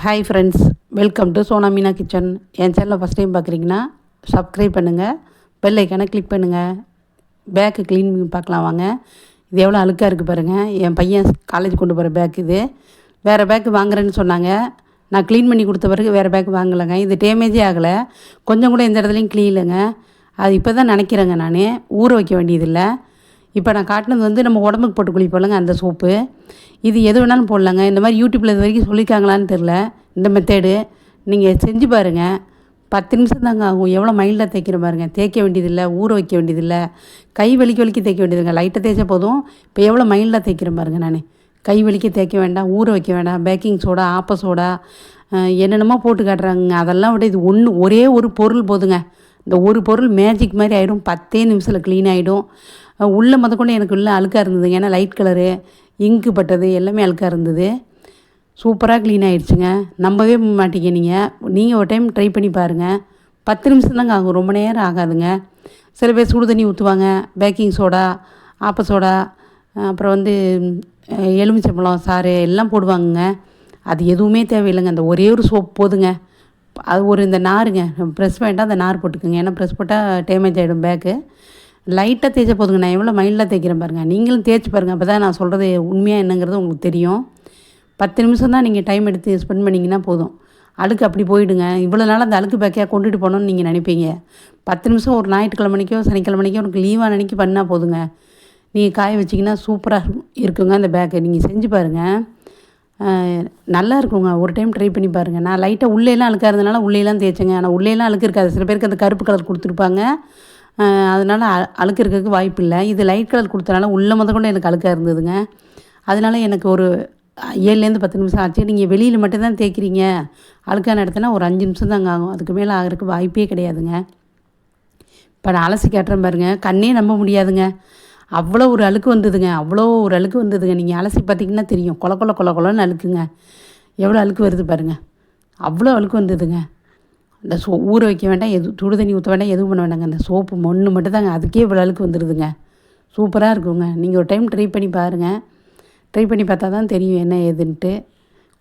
Hi friends welcome to Sona Meena kitchen என் சேனலை first time பார்க்குறீங்கன்னா subscribe பண்ணுங்கள் bell ஐக்கானை கிளிக் பண்ணுங்கள் பேக்கு க்ளீன் பண்ணி பார்க்கலாம் வாங்க. இது எவ்வளோ அழுக்காக இருக்குது பாருங்கள் என் பையன் காலேஜ் கொண்டு போகிற பேக் இது. வேறு பேக்கு வாங்குறேன்னு சொன்னாங்க. நான் க்ளீன் பண்ணி கொடுத்த பிறகு வேறு பேக் வாங்கலைங்க. இது டேமேஜே ஆகலை. கொஞ்சம் கூட எந்த இடத்துலையும் க்ளீன் இல்லைங்க. அது இப்போ தான் நினைக்கிறேங்க நான். ஊற வைக்க வேண்டியதில்லை. இப்போ நான் காட்டினது வந்து நம்ம உடம்புக்கு போட்டு குளிப்போம்லங்க அந்த சோப்பு. இது எது வேணாலும் போடலாங்க. இந்த மாதிரி யூடியூப்பில் இது வரைக்கும் சொல்லியிருக்காங்களான்னு தெரில இந்த மெத்தேடு. நீங்கள் செஞ்சு பாருங்கள் பத்து நிமிஷம் தாங்க ஆகும். எவ்வளோ மைல்டாக தேய்க்கிற பாருங்க. தேய்க்க வேண்டியதில்லை ஊற வைக்க வேண்டியதில்லை. கை வலிக்க வலிக்க தேய்க்க வேண்டியதுங்க. லைட்டாக தேய்ச்சா போதும். இப்போ எவ்வளோ மைல்டாக தேய்க்கிற பாருங்க நான். கை வலிக்க தேய்க்க வேண்டாம் ஊற வைக்க வேண்டாம். பேக்கிங் சோடா ஆப்ப சோடா என்னென்னமோ போட்டு காட்டுறாங்க அதெல்லாம் விட இது ஒன்று ஒரே ஒரு பொருள் போதுங்க. இந்த ஒரு பொருள் மேஜிக் மாதிரி ஆகிடும் பத்தே நிமிஷத்தில் க்ளீன் ஆகிடும் உள்ளே முதற்கொண்டு எனக்கு உள்ள அழுக்காக இருந்ததுங்க ஏன்னா லைட் கலரு இங்கு பட்டது எல்லாமே அழுக்காக இருந்தது. சூப்பராக க்ளீன் ஆகிடுச்சுங்க நம்பவே மாட்டீங்க நீங்கள் நீங்கள் ஒரு டைம் ட்ரை பண்ணி பாருங்கள் பத்து நிமிஷம் தாங்க ஆகும். ரொம்ப நேரம் ஆகாதுங்க. சில பேர் சுடு தண்ணி ஊற்றுவாங்க பேக்கிங் சோடா ஆப்ப சோடா அப்புறம் வந்து எலுமிச்சம்பழம் சாறு எல்லாம் போடுவாங்கங்க. அது எதுவுமே தேவையில்லைங்க. அந்த ஒரே ஒரு சோப் போதுங்க. அது ஒரு இந்த நாருங்க. ப்ரெஸ் பண்ணிட்டால் அந்த நார் போட்டுக்கோங்க. ஏன்னா ப்ரெஸ் போட்டால் டேமேஜ் ஆகிடும் பேக்கு லைட்டாக தேய்ச்ச போதுங்க. நான் எவ்வளோ மைல்டாக தேய்க்கிறேன் பாருங்கள் நீங்களும் தேய்ச்சி பாருங்கள் அப்போ தான் நான் சொல்கிறது உண்மையாக என்னங்கிறது உங்களுக்கு தெரியும். பத்து நிமிஷம் தான் நீங்கள் டைம் எடுத்து ஸ்பெண்ட் பண்ணிங்கன்னா போதும். அழுக்கு அப்படி போயிடுங்க. இவ்வளோ நாள் அந்த அழுக்கு பேக்கையாக கொண்டுட்டு போகணுன்னு நீங்கள் நினைப்பீங்க. பத்து நிமிஷம் ஒரு ஞாயிற்றுக்கிழமைக்கோ சனிக்கிழமைக்கோ உங்களுக்கு லீவாக நினைக்கி பண்ணால் போதுங்க. நீங்கள் காய வச்சிங்கன்னா சூப்பராக இருக்குங்க அந்த பேக்கை நீங்கள் செஞ்சு பாருங்கள் நல்லா இருக்குங்க ஒரு டைம் ட்ரை பண்ணி பாருங்கள் நான் லைட்டாக உள்ளேலாம் அழுக்காக இருந்தனால உள்ளேலாம் தேய்ச்சேங்க. ஆனால் உள்ளேலாம் அழுக்கு இருக்காது சில பேருக்கு அந்த கருப்பு கலர் கொடுத்துருப்பாங்க. அதனால் அ- அழுக்கு இருக்கிறதுக்கு வாய்ப்பு இல்லை. இது லைட் கலர் கொடுத்தனால உள்ளே முத கொண்டு எனக்கு அழுக்காக இருந்ததுங்க. அதனால எனக்கு ஒரு ஏழுலேருந்து பத்து நிமிஷம் ஆச்சு. நீங்கள் வெளியில் மட்டும்தான் தேய்க்கிறீங்க. அழுக்கான இடத்துல ஒரு அஞ்சு நிமிஷம் தாங்க ஆகும். அதுக்கு மேலே ஆகிறதுக்கு வாய்ப்பே கிடையாதுங்க. இப்போ நான் அலசி காட்டுறேன் பாருங்க. கண்ணே நம்ப முடியாதுங்க. அவ்வளோ ஒரு அழுக்கு வந்ததுங்க அவ்வளோ ஒரு அழுக்கு வந்ததுங்க. நீங்கள் அலசி பார்த்தீங்கன்னா தெரியும். கொல கொல கொல கொலன்னு அழுக்குங்க. எவ்வளோ அழுக்கு வருது பாருங்க. அவ்வளோ அழுக்கு வந்ததுங்க. அந்த சோ ஊற வைக்க வேண்டாம் எது சுடு தண்ணி ஊற்ற வேண்டாம் எதுவும் பண்ண வேண்டாங்க. அந்த சோப்பு மண்ணு மட்டும் தாங்க அதுக்கே இவ்வளோ அழுக்கு வந்துடுதுங்க சூப்பராக இருக்குங்க. நீங்கள் ஒரு டைம் ட்ரை பண்ணி பாருங்கள் ட்ரை பண்ணி பார்த்தா தான் தெரியும் என்ன ஏதுன்ட்டு.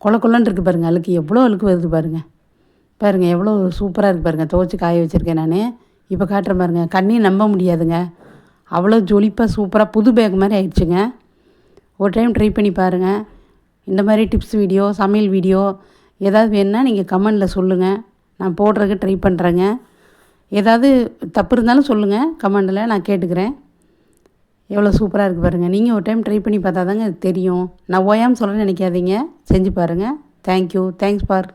கொல கொலன்னு இருக்குது பாருங்கள் அழுக்கு எவ்வளோ அழுக்கு வருது பாருங்கள் பாருங்கள் எவ்வளோ சூப்பராக இருக்குது பாருங்கள் துவச்சி காய வச்சுருக்கேன் நான். இப்போ காட்டுறேன் பாருங்கள் கண்ணையும் நம்ப முடியாதுங்க. அவ்வளோ ஜொலிப்பாக சூப்பராக புது பேக் மாதிரி ஆயிடுச்சுங்க. ஒரு டைம் ட்ரை பண்ணி பாருங்கள் இந்த மாதிரி டிப்ஸ் வீடியோ சமையல் வீடியோ ஏதாவது வேணுன்னா நீங்கள் கமெண்டில் சொல்லுங்கள் நான் போடுறதுக்கு ட்ரை பண்ணுறேங்க ஏதாவது தப்பு இருந்தாலும் சொல்லுங்கள் கமெண்டில் நான் கேட்டுக்கிறேன். எவ்வளோ சூப்பராக இருக்குது பாருங்கள் நீங்கள் ஒரு டைம் ட்ரை பண்ணி பார்த்தா தாங்க தெரியும். நான் ஓயாமல் சொல்ல நினைக்காதீங்க. செஞ்சு பாருங்கள் தேங்க்யூ தேங்க்ஸ் ஃபார்